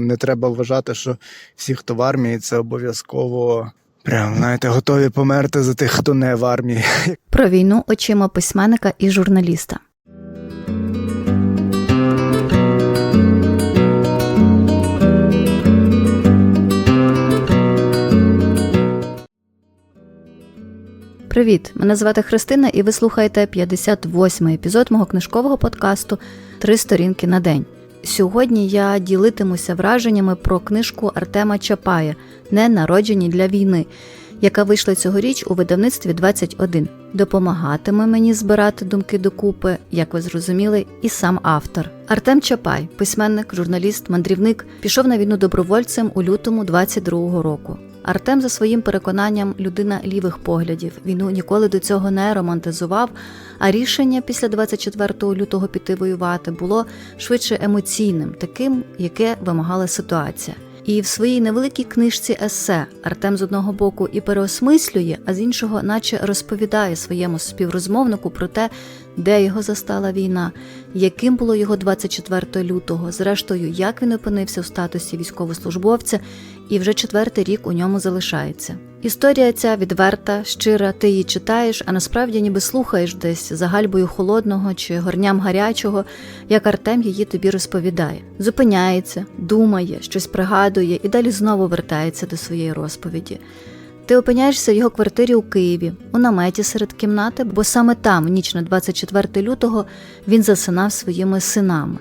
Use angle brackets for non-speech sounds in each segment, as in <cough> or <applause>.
Не треба вважати, що всі, хто в армії, це обов'язково прям знаєте, готові померти за тих, хто не в армії. <laughs> Про війну очима письменника і журналіста. Привіт! Мене звати Христина, і ви слухаєте 58-й епізод мого книжкового подкасту Три сторінки на день. Сьогодні я ділитимуся враженнями про книжку Артема Чапая Не народжені для війни, яка вийшла цьогоріч у видавництві 21. Допомагатиме мені збирати думки докупи, як ви зрозуміли, і сам автор. Артем Чапай, письменник, журналіст, мандрівник, пішов на війну добровольцем у лютому 22-го року. Артем, за своїм переконанням, людина лівих поглядів. Війну ніколи до цього не романтизував. А рішення після 24 лютого піти воювати було швидше емоційним, таким, яке вимагала ситуація. І в своїй невеликій книжці есе Артем з одного боку і переосмислює, а з іншого, наче розповідає своєму співрозмовнику про те, де його застала війна, яким було його 24 лютого, зрештою, як він опинився в статусі військовослужбовця, і вже четвертий рік у ньому залишається. Історія ця відверта, щира, ти її читаєш, а насправді ніби слухаєш десь за гальбою холодного чи горням гарячого, як Артем її тобі розповідає. Зупиняється, думає, щось пригадує і далі знову вертається до своєї розповіді. Ти опиняєшся в його квартирі у Києві, у наметі серед кімнати, бо саме там, ніч на 24 лютого, він засинав своїми синами.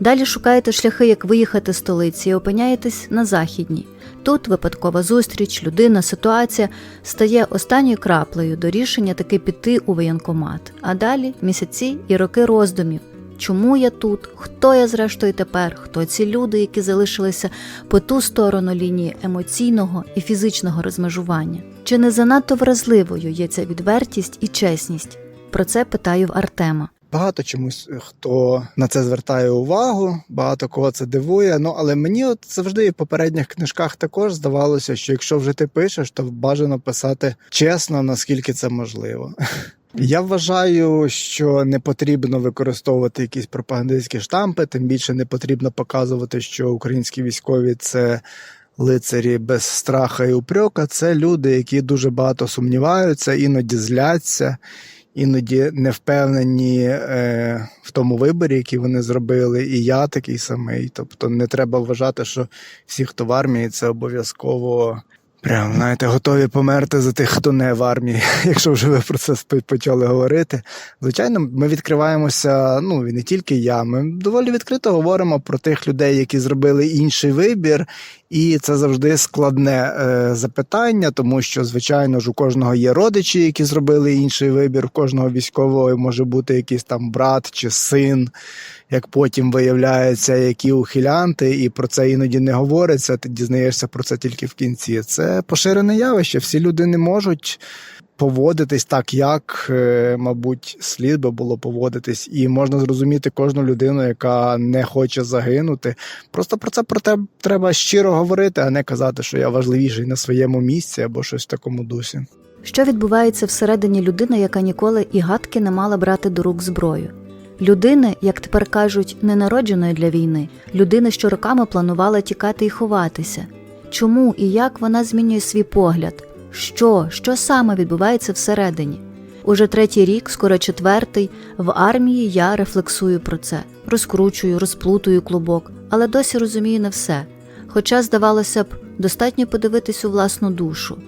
Далі шукаєте шляхи, як виїхати з столиці, і опиняєтесь на західній. Тут випадкова зустріч, людина, ситуація стає останньою краплею до рішення таки піти у воєнкомат. А далі місяці і роки роздумів. Чому я тут? Хто я зрештою тепер? Хто ці люди, які залишилися по ту сторону лінії емоційного і фізичного розмежування? Чи не занадто вразливою є ця відвертість і чесність? Про це питаю в Артема. Багато чомусь е, хто на це звертає увагу, багато кого це дивує. Ну але мені от завжди в попередніх книжках також здавалося, що якщо вже ти пишеш, то бажано писати чесно, наскільки це можливо. <laughs> Я вважаю, що не потрібно використовувати якісь пропагандистські штампи, тим більше не потрібно показувати, що українські військові це лицарі без страха і упрека. Це люди, які дуже багато сумніваються, іноді зляться, іноді не впевнені е, в тому виборі, який вони зробили. І я такий самий. Тобто не треба вважати, що всі, хто в армії, це обов'язково. Прям, знаєте, готові померти за тих, хто не в армії, <laughs> якщо вже ви про це почали говорити. Звичайно, ми відкриваємося, ну і не тільки я. Ми доволі відкрито говоримо про тих людей, які зробили інший вибір, і це завжди складне е, запитання, тому що, звичайно ж, у кожного є родичі, які зробили інший вибір. У кожного військового може бути якийсь там брат чи син, як потім виявляється, які ухилянти, і про це іноді не говориться. Ти дізнаєшся про це тільки в кінці. Це поширене явище. Всі люди не можуть. Поводитись так, як, е, мабуть, слід би було поводитись, і можна зрозуміти кожну людину, яка не хоче загинути. Просто про це про те треба щиро говорити, а не казати, що я важливіший на своєму місці або щось в такому дусі. Що відбувається всередині людини, яка ніколи і гадки не мала брати до рук зброю? Людини, як тепер кажуть, не народженої для війни, людини, що роками планувала тікати і ховатися. Чому і як вона змінює свій погляд? Що, що саме відбувається всередині? Уже третій рік, скоро четвертий, в армії я рефлексую про це, розкручую, розплутую клубок, але досі розумію не все. Хоча, здавалося б, достатньо подивитись у власну душу.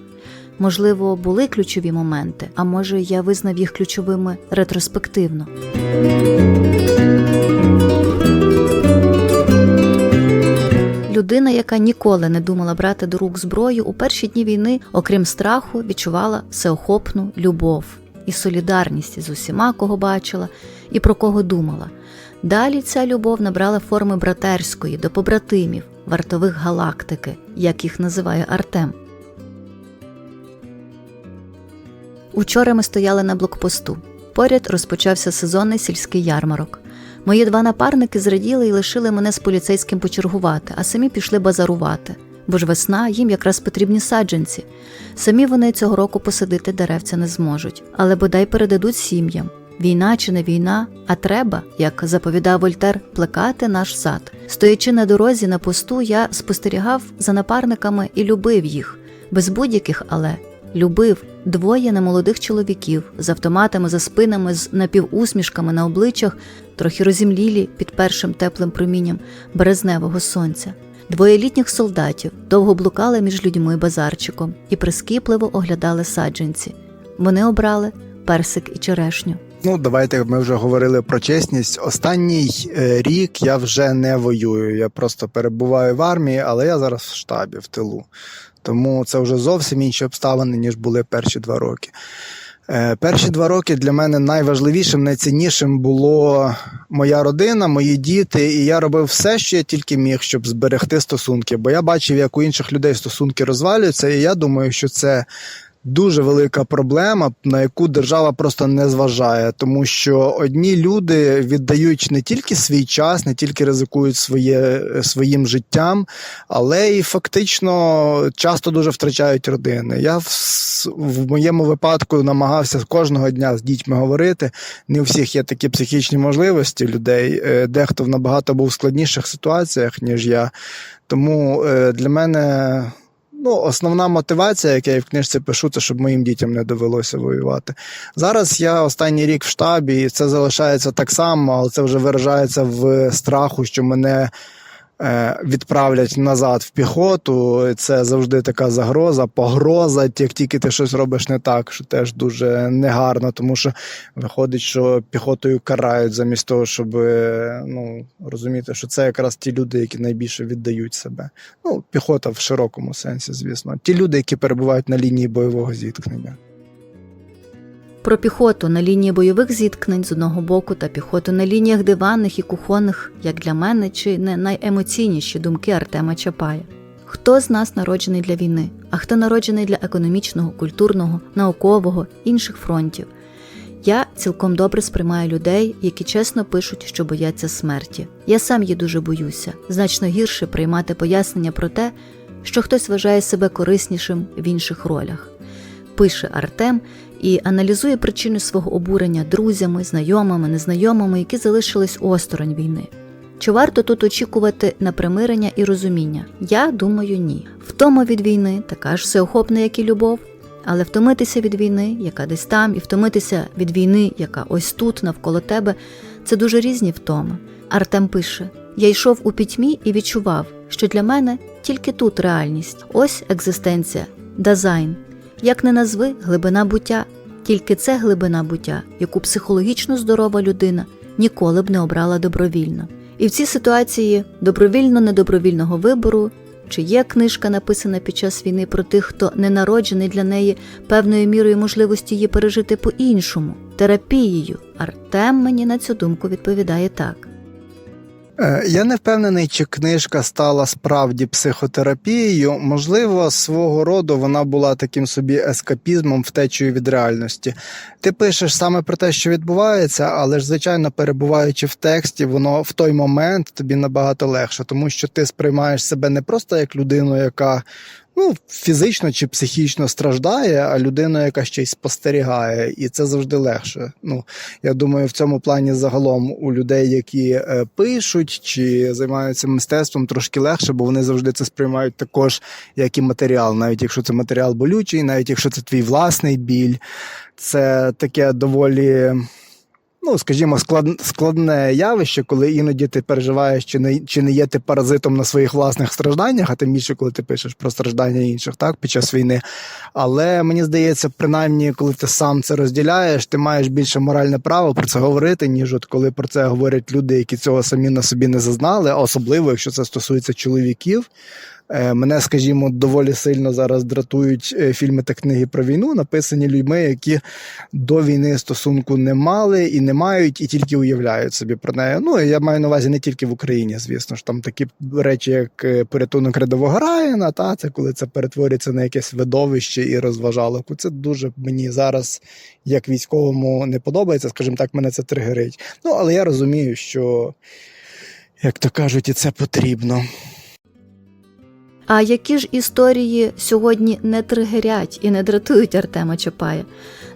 Можливо, були ключові моменти, а може, я визнав їх ключовими ретроспективно. Людина, яка ніколи не думала брати до рук зброю, у перші дні війни, окрім страху, відчувала всеохопну любов і солідарність з усіма, кого бачила і про кого думала. Далі ця любов набрала форми братерської до побратимів, вартових галактики, як їх називає Артем. Учора ми стояли на блокпосту. Поряд розпочався сезонний сільський ярмарок. Мої два напарники зраділи і лишили мене з поліцейським почергувати, а самі пішли базарувати. Бо ж весна їм якраз потрібні саджанці. Самі вони цього року посадити деревця не зможуть, але бодай передадуть сім'ям. Війна чи не війна, а треба, як заповідав Вольтер, плекати наш сад. Стоячи на дорозі на посту, я спостерігав за напарниками і любив їх, без будь-яких але любив двоє немолодих чоловіків з автоматами за спинами, з напівусмішками на обличчях, трохи розімлілі під першим теплим промінням березневого сонця. Двоє літніх солдатів довго блукали між людьми базарчиком і прискіпливо оглядали саджанці. Вони обрали персик і черешню. Ну, давайте ми вже говорили про чесність. Останній е, рік я вже не воюю. Я просто перебуваю в армії, але я зараз в штабі, в тилу. Тому це вже зовсім інші обставини, ніж були перші два роки. Е, Перші два роки для мене найважливішим, найціннішим було моя родина, мої діти, і я робив все, що я тільки міг, щоб зберегти стосунки. Бо я бачив, як у інших людей стосунки розвалюються, і я думаю, що це дуже велика проблема, на яку держава просто не зважає, тому що одні люди віддають не тільки свій час, не тільки ризикують своє, своїм життям, але і фактично часто дуже втрачають родини. Я в, в моєму випадку намагався кожного дня з дітьми говорити. Не у всіх є такі психічні можливості людей. Е, Дехто в набагато був в складніших ситуаціях, ніж я. Тому е, для мене ну, основна мотивація, яку я в книжці пишу, це щоб моїм дітям не довелося воювати. Зараз я останній рік в штабі, і це залишається так само, але це вже виражається в страху, що мене. Е, Відправлять назад в піхоту, це завжди така загроза, погроза, як тільки ти щось робиш не так, що теж дуже негарно, тому що виходить, що піхотою карають замість того, щоб е, ну, розуміти, що це якраз ті люди, які найбільше віддають себе. Ну, піхота в широкому сенсі, звісно. Ті люди, які перебувають на лінії бойового зіткнення. Про піхоту на лінії бойових зіткнень з одного боку та піхоту на лініях диванних і кухонних, як для мене, чи не найемоційніші думки Артема Чапая. Хто з нас народжений для війни, а хто народжений для економічного, культурного, наукового, інших фронтів? Я цілком добре сприймаю людей, які чесно пишуть, що бояться смерті. Я сам її дуже боюся, значно гірше приймати пояснення про те, що хтось вважає себе кориснішим в інших ролях. Пише Артем і аналізує причини свого обурення друзями, знайомими, незнайомими, які залишились осторонь війни. Чи варто тут очікувати на примирення і розуміння? Я думаю, ні. Втома від війни така ж всеохопна, як і любов, але втомитися від війни, яка десь там, і втомитися від війни, яка ось тут, навколо тебе, це дуже різні втоми. Артем пише: Я йшов у пітьмі і відчував, що для мене тільки тут реальність, ось екзистенція, дизайн. Як не назви глибина буття, тільки це глибина буття, яку психологічно здорова людина ніколи б не обрала добровільно. І в цій ситуації добровільно-недобровільного вибору, чи є книжка, написана під час війни про тих, хто не народжений для неї певною мірою можливості її пережити по-іншому, терапією, Артем мені на цю думку відповідає так. Е, Я не впевнений, чи книжка стала справді психотерапією. Можливо, свого роду вона була таким собі ескапізмом, втечею від реальності. Ти пишеш саме про те, що відбувається, але ж, звичайно, перебуваючи в тексті, воно в той момент тобі набагато легше, тому що ти сприймаєш себе не просто як людину, яка ну, фізично чи психічно страждає, а людину, яка ще й спостерігає, і це завжди легше. Ну, я думаю, в цьому плані загалом у людей, які е, пишуть чи займаються мистецтвом, трошки легше, бо вони завжди це сприймають також як і матеріал, навіть якщо це матеріал болючий, навіть якщо це твій власний біль. Це таке доволі. Ну, скажімо, склад, складне явище, коли іноді ти переживаєш, чи не, чи не є ти паразитом на своїх власних стражданнях, а тим більше, коли ти пишеш про страждання інших, так, під час війни. Але мені здається, принаймні, коли ти сам це розділяєш, ти маєш більше моральне право про це говорити, ніж от коли про це говорять люди, які цього самі на собі не зазнали, особливо, якщо це стосується чоловіків. Е, Мене, скажімо, доволі сильно зараз дратують е, фільми та книги про війну, написані людьми, які до війни стосунку не мали і не мають, і тільки уявляють собі про неї. Ну я маю на увазі не тільки в Україні, звісно ж. Там такі речі, як е, порятунок рядового Райана, та це коли це перетворюється на якесь видовище і розважалоку. Це дуже мені зараз, як військовому, не подобається. скажімо так, мене це тригерить. Ну але я розумію, що як то кажуть, і це потрібно. А які ж історії сьогодні не тригерять і не дратують Артема Чапая?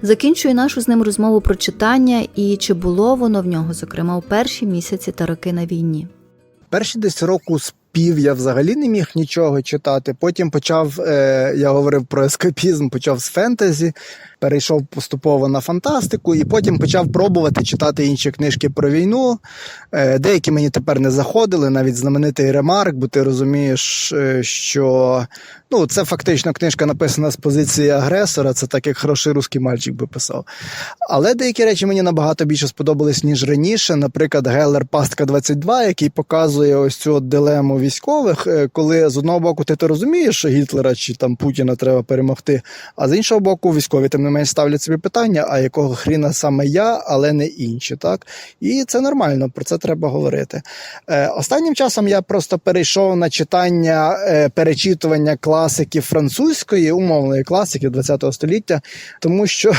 Закінчую нашу з ним розмову про читання і чи було воно в нього, зокрема, у перші місяці та роки на війні. Перші десь року з пів я взагалі не міг нічого читати. Потім почав, е, я говорив про ескапізм, почав з фентезі, перейшов поступово на фантастику, і потім почав пробувати читати інші книжки про війну. Е, деякі мені тепер не заходили, навіть знаменитий ремарк, бо ти розумієш, е, що ну, це фактично книжка написана з позиції агресора, це так як хороший русський мальчик би писав. Але деякі речі мені набагато більше сподобались, ніж раніше. Наприклад, Геллер Пастка 22, який показує ось цю дилему військових, е, коли з одного боку ти, розумієш, що Гітлера чи там Путіна треба перемогти, а з іншого боку, військові тим не менш ставлять собі питання, а якого хріна саме я, але не інші. Так? І це нормально, про це треба говорити. Е, останнім часом я просто перейшов на читання, е, перечитування класиків французької, умовної класики ХХ століття, тому що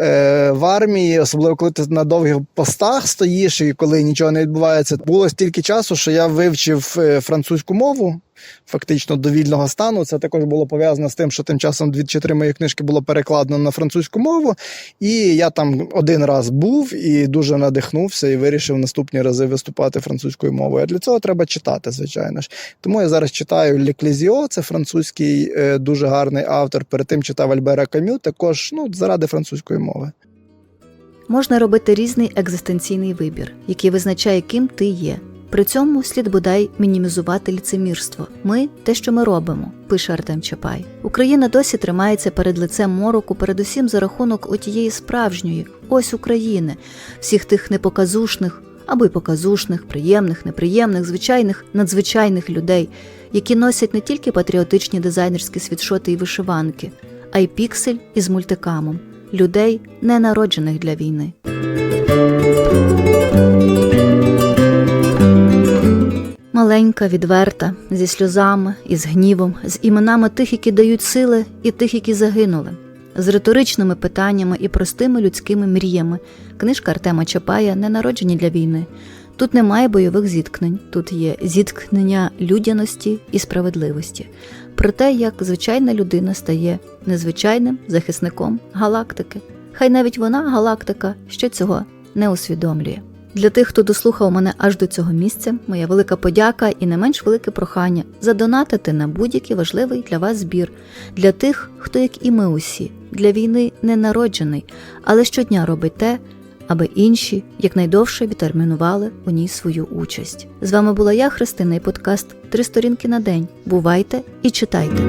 е, в армії, особливо коли ти на довгих постах стоїш і коли нічого не відбувається, було стільки часу, що я вивчив е, французьку мову. Фактично до вільного стану це також було пов'язано з тим, що тим часом дві чи три мої книжки було перекладено на французьку мову, і я там один раз був і дуже надихнувся і вирішив наступні рази виступати французькою мовою. А для цього треба читати, звичайно ж. Тому я зараз читаю Леклезіо, це французький е, дуже гарний автор. Перед тим читав Альбера Камю, також ну заради французької мови. Можна робити різний екзистенційний вибір, який визначає, ким ти є. При цьому слід бодай мінімізувати ліцемірство. Ми те, що ми робимо, пише Артем Чапай. Україна досі тримається перед лицем мороку, передусім за рахунок отієї справжньої, ось України, всіх тих непоказушних або й показушних, приємних, неприємних, звичайних, надзвичайних людей, які носять не тільки патріотичні дизайнерські світшоти і вишиванки, а й піксель із мультикамом людей, не народжених для війни. Маленька, відверта, зі сльозами, із гнівом, з іменами тих, які дають сили, і тих, які загинули, з риторичними питаннями і простими людськими мріями. Книжка Артема Чапая не народжені для війни. Тут немає бойових зіткнень, тут є зіткнення людяності і справедливості. Про те, як звичайна людина стає незвичайним захисником галактики. Хай навіть вона, галактика, ще цього не усвідомлює. Для тих, хто дослухав мене аж до цього місця, моя велика подяка і не менш велике прохання задонатити на будь-який важливий для вас збір, для тих, хто, як і ми усі, для війни не народжений, але щодня робить те, аби інші якнайдовше відтермінували у ній свою участь. З вами була я, Христина, і подкаст Три сторінки на день. Бувайте і читайте.